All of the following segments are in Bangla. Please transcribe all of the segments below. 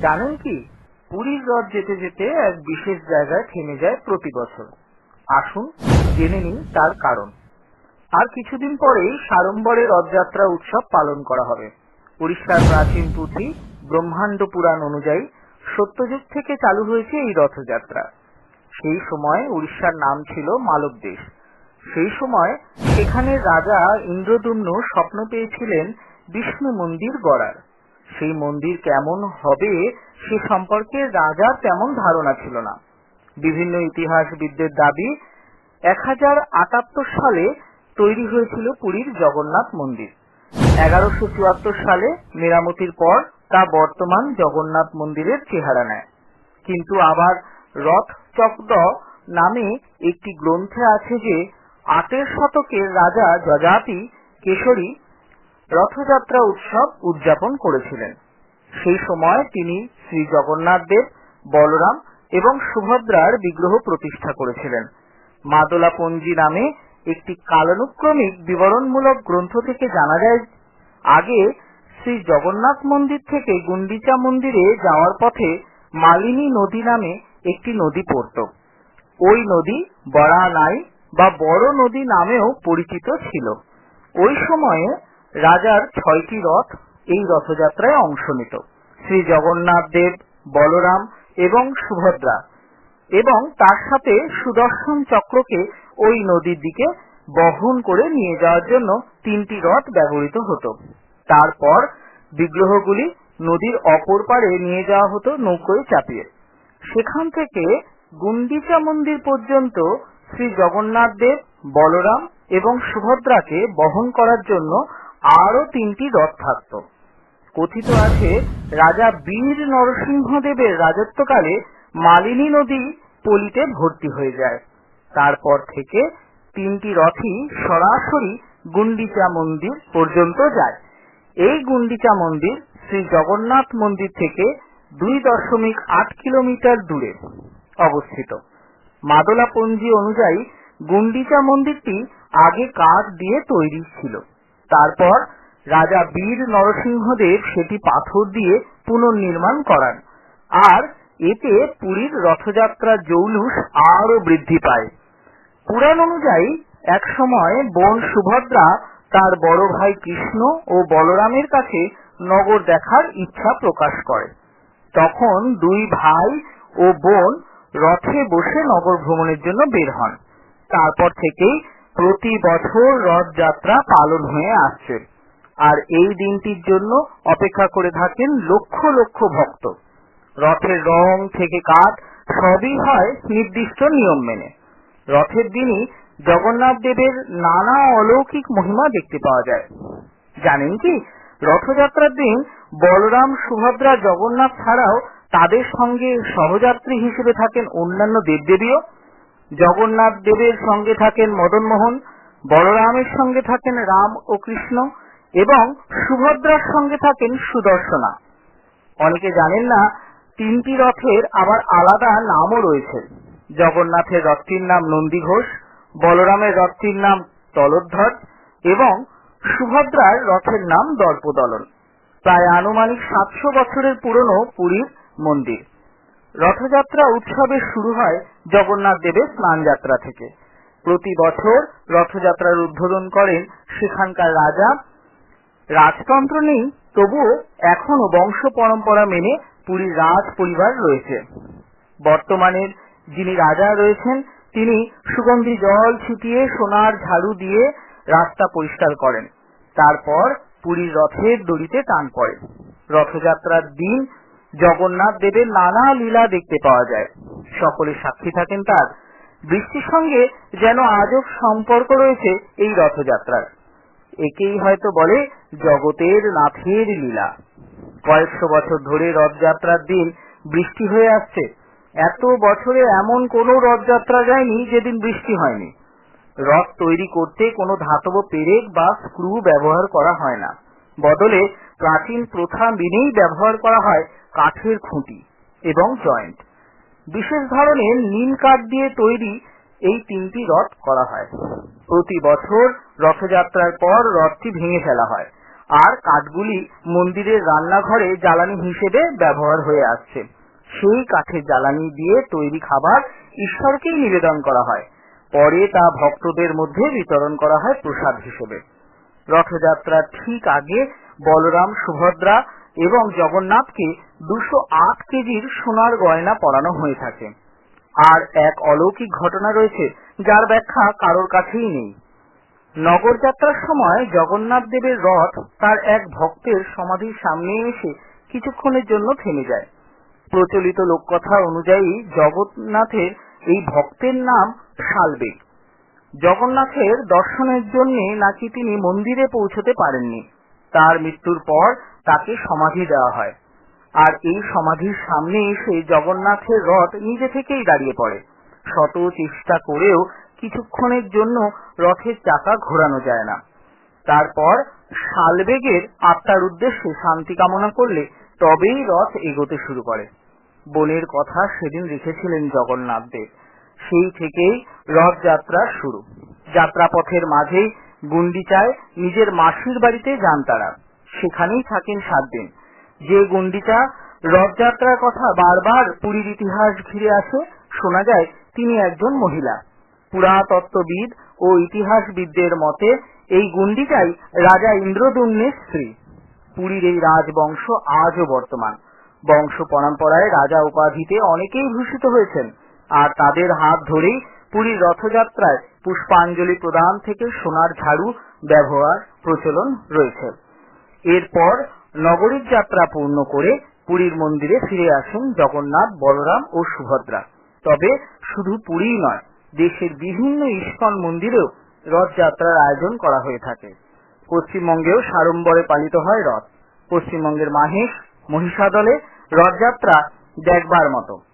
জানেন কি? পুরীর রথ যেতে যেতে এক বিশেষ জায়গায় থেমে যায় প্রতি বছর। আসুন জেনে নিন তার কারণ। আর কিছুদিন পরেই সাড়ম্বরে রথযাত্রা উৎসব পালন করা হবে। উড়িষ্যার প্রাচীন পুঁথি ব্রহ্মাণ্ড পুরাণ অনুযায়ী সত্যযুগ থেকে চালু হয়েছে এই রথযাত্রা। সেই সময় উড়িষ্যার নাম ছিল মালব দেশ সেই সময় সেখানে রাজা ইন্দ্রদুম্ন স্বপ্ন পেয়েছিলেন বিষ্ণু মন্দির গড়ার। সেই মন্দির কেমন হবে সে সম্পর্কে রাজার তেমন ধারণা ছিল না। বিভিন্ন ইতিহাসবিদদের দাবি এক হাজার আটাত্তর সালে তৈরি হয়েছিল পুরীর জগন্নাথ মন্দির। এগারোশো সালে মেরামতির পর তা বর্তমান জগন্নাথ মন্দিরের চেহারা নেয়। কিন্তু আবার রথ চক্র নামে একটি গ্রন্থে আছে যে, আটের শতকের রাজা যজাতি কেশরী রথযাত্রা উৎসব উদযাপন করেছিলেন। সেই সময় তিনি শ্রী জগন্নাথ দেব, বলরাম এবং সুভদ্রার বিগ্রহ প্রতিষ্ঠা করেছিলেন। মাদলাপঞ্জি নামে একটি কালানুক্রমিক বিবরণমূলক গ্রন্থ থেকে জানা যায়, আগে শ্রী জগন্নাথ মন্দির থেকে গুন্ডিচা মন্দিরে যাওয়ার পথে মালিনী নদী নামে একটি নদী পড়ত। ওই নদী বরানাই বা বড় নদী নামেও পরিচিত ছিল। ওই সময়ে রাজার ছয়টি রথ এই রথযাত্রায় অংশ নিত। শ্রী জগন্নাথ দেব, বলরাম এবং সুভদ্রা। এবং তার সাথে সুদর্শন চক্রকে ওই নদীর দিকে বহন করে নিয়ে যাওয়ার জন্য তিনটি রথ ব্যবহৃত হতো। তারপর বিগ্রহগুলি নদীর অপর পারে নিয়ে যাওয়া হতো নৌকোয় চাপিয়ে। সেখান থেকে গুন্ডিচা মন্দির পর্যন্ত শ্রী জগন্নাথ দেব, বলরাম এবং সুভদ্রাকে বহন করার জন্য আরও তিনটি রথ থাকত। কথিত আছে, রাজা বীর নরসিংহদেবের রাজত্বকালে মালিনী নদী পলিতে ভর্তি হয়ে যায়। তারপর থেকে তিনটি রথই সরাসরি গুন্ডিচা মন্দির পর্যন্ত যায়। এই গুন্ডিচা মন্দির শ্রী জগন্নাথ মন্দির থেকে দুই দশমিক আট কিলোমিটার দূরে অবস্থিত। মাদলাপঞ্জি অনুযায়ী গুন্ডিচা মন্দিরটি আগে কাঠ দিয়ে তৈরি ছিল। তারপর রাজা বীর নরসিংহদেব সেটি পাথর দিয়ে পুনর্নির্মাণ করান। আর এতে পুরীর রথযাত্রা জৌলুস আরও বৃদ্ধি পায়। পুরাণ অনুযায়ী একসময় বোন সুভদ্রা তার বড় ভাই কৃষ্ণ ও বলরামের কাছে নগর দেখার ইচ্ছা প্রকাশ করে। তখন দুই ভাই ও বোন রথে বসে নগর ভ্রমণের জন্য বের হন। তারপর থেকেই প্রতি বছর রথযাত্রা পালন হয়ে আসছে। আর এই দিনটির জন্য অপেক্ষা করে থাকেন লক্ষ লক্ষ ভক্ত। রথের রং থেকে কাঠ সবই হয় নির্দিষ্ট নিয়ম মেনে। রথের দিনই জগন্নাথ দেবের নানা অলৌকিক মহিমা দেখতে পাওয়া যায়। জানেন কি, রথযাত্রার দিন বলরাম, সুভদ্রা, জগন্নাথ ছাড়াও তাদের সঙ্গে সহযাত্রী হিসেবে থাকেন অন্যান্য দেবদেবীও। জগন্নাথ দেবের সঙ্গে থাকেন মদন মোহন, বলরামের সঙ্গে থাকেন রাম ও কৃষ্ণ, এবং সুভদ্রার সঙ্গে থাকেন সুদর্শনা। অনেকে জানেন না, তিনটি রথের আবার আলাদা নামও রয়েছে। জগন্নাথের রথটির নাম নন্দী ঘোষ, বলরামের রথটির নাম তলোধ্বজ এবং সুভদ্রার রথের নাম দর্পদলন। প্রায় আনুমানিক সাতশো বছরের পুরনো পুরীর মন্দির। রথযাত্রা উৎসবের শুরু হয় জগন্নাথ দেবের স্নান যাত্রা থেকে। প্রতি বছর রথযাত্রার উদ্বোধন করেন সেখানকার রাজা। রাজতন্ত্র নেই, তবুও এখনও বংশ পরম্পরা মেনে পুরীর রাজ পরিবার রয়েছে। বর্তমানের যিনি রাজা রয়েছেন, তিনি সুগন্ধি জল ছিটিয়ে সোনার ঝাড়ু দিয়ে রাস্তা পরিষ্কার করেন। তারপর পুরীর রথের দড়িতে টান পড়ে। রথযাত্রার দিন জগন্নাথ দেবের নানা লীলা দেখতে পাওয়া যায়। সকলে সাক্ষী থাকেন তার। বৃষ্টির সঙ্গে যেন আজব সম্পর্ক রয়েছে এই রথযাত্রার। একেই হয়তো বলে জগতের নাথের লীলা। কয়েকশো বছর ধরে রথযাত্রার দিন বৃষ্টি হয়ে আসছে। এত বছরে এমন কোন রথযাত্রা যায়নি যেদিন বৃষ্টি হয়নি। রথ তৈরি করতে কোনো ধাতব পেরেক বা স্ক্রু ব্যবহার করা হয় না। বদলে প্রাচীন প্রথা মেনেই ব্যবহার করা হয় কাঠের খুঁটি এবং জয়েন্ট। বিশেষ ধরনের নিম কাঠ দিয়ে তৈরি এই তিনটি রথ করা হয়। প্রতি বছর রথযাত্রার পর রথটি ভেঙে ফেলা হয়। আর কাঠগুলি মন্দিরের রান্নাঘরে জ্বালানি হিসেবে ব্যবহার হয়ে আসছে। সেই কাঠের জ্বালানি দিয়ে তৈরি খাবার ঈশ্বরকেই নিবেদন করা হয়। পরে তা ভক্তদের মধ্যে বিতরণ করা হয় প্রসাদ হিসেবে। রথযাত্রার ঠিক আগে বলরাম সুভদ্রা এবং জগন্নাথকে দুশো আট কেজির সোনার গয়না পরানো হয়ে থাকে। আর এক অলৌকিক ঘটনা রয়েছে যার ব্যাখ্যা কারোর কাছেই নেই। নগর যাত্রার সময় জগন্নাথ দেবের রথ তার এক ভক্তের সমাধির সামনে এসে কিছুক্ষণের জন্য থেমে যায়। প্রচলিত লোককথা অনুযায়ী জগন্নাথের এই ভক্তের নাম শালবেগ। জগন্নাথের দর্শনের জন্য নাকি তিনি মন্দিরে পৌঁছতে পারেননি। তার মৃত্যুর পর তাকে সমাধি দেওয়া হয়। আর এই সমাধির সামনে এসে জগন্নাথের রথ নিজে থেকেই দাঁড়িয়ে পড়ে। শত চেষ্টা করেও কিছুক্ষণের জন্য রথের চাকা ঘোরানো যায় না। তারপর শালবেগের আত্মার উদ্দেশ্যে শান্তি কামনা করলে তবেই রথ এগোতে শুরু করে। বনের কথা সেদিন রেখেছিলেন জগন্নাথ দেব সেই থেকেই রথযাত্রা শুরু। যাত্রাপথের মাঝেই গুন্ডিচায় নিজের মাসির বাড়িতে যান তারা। সেখানেই থাকেন সাত দিন। যে গুন্ডিচা রথযাত্রার কথা বারবার পুরীর ইতিহাস ঘিরে আসে, শোনা যায় তিনি একজন মহিলা। পুরাতত্ত্ববিদ ও ইতিহাসবিদদের মতে, এই গুন্ডিচাই রাজা ইন্দ্রদুম্নের স্ত্রী। পুরীর এই রাজবংশ আজও বর্তমান। বংশ পরম্পরায় রাজা উপাধিতে অনেকেই ভূষিত হয়েছেন, আর তাদের হাত ধরেই পুরীর রথযাত্রায় পুষ্পাঞ্জলি প্রদান থেকে সোনার ঝাড়ু ব্যবহার প্রচলন রয়েছে। এরপর নগরীর যাত্রা পূর্ণ করে পুরীর মন্দিরে ফিরে আসেন জগন্নাথ, বলরাম ও সুভদ্রা। তবে শুধু পুরীই নয়, দেশের বিভিন্ন ইস্কন মন্দিরেও রথযাত্রার আয়োজন করা হয়ে থাকে। পশ্চিমবঙ্গেও সাড়ম্বরে পালিত হয় রথ। পশ্চিমবঙ্গের মাহেশ, মহিষাদলে রথযাত্রা দেখবার মতো।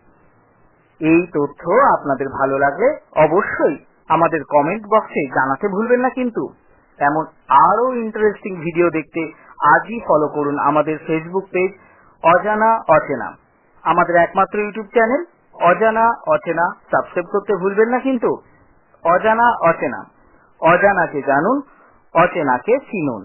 এই তথ্য আপনাদের ভালো লাগলে অবশ্যই আমাদের কমেন্ট বক্সে জানাতে ভুলবেন না কিন্তু। এমন আরও ইন্টারেস্টিং ভিডিও দেখতে আজই ফলো করুন আমাদের ফেসবুক পেজ অজানা অচেনা। আমাদের একমাত্র ইউটিউব চ্যানেল অজানা অচেনা। সাবস্ক্রাইব করতে ভুলবেন না কিন্তু। অজানা অচেনা। অজানাকে জানুন, অচেনাকে চিনুন।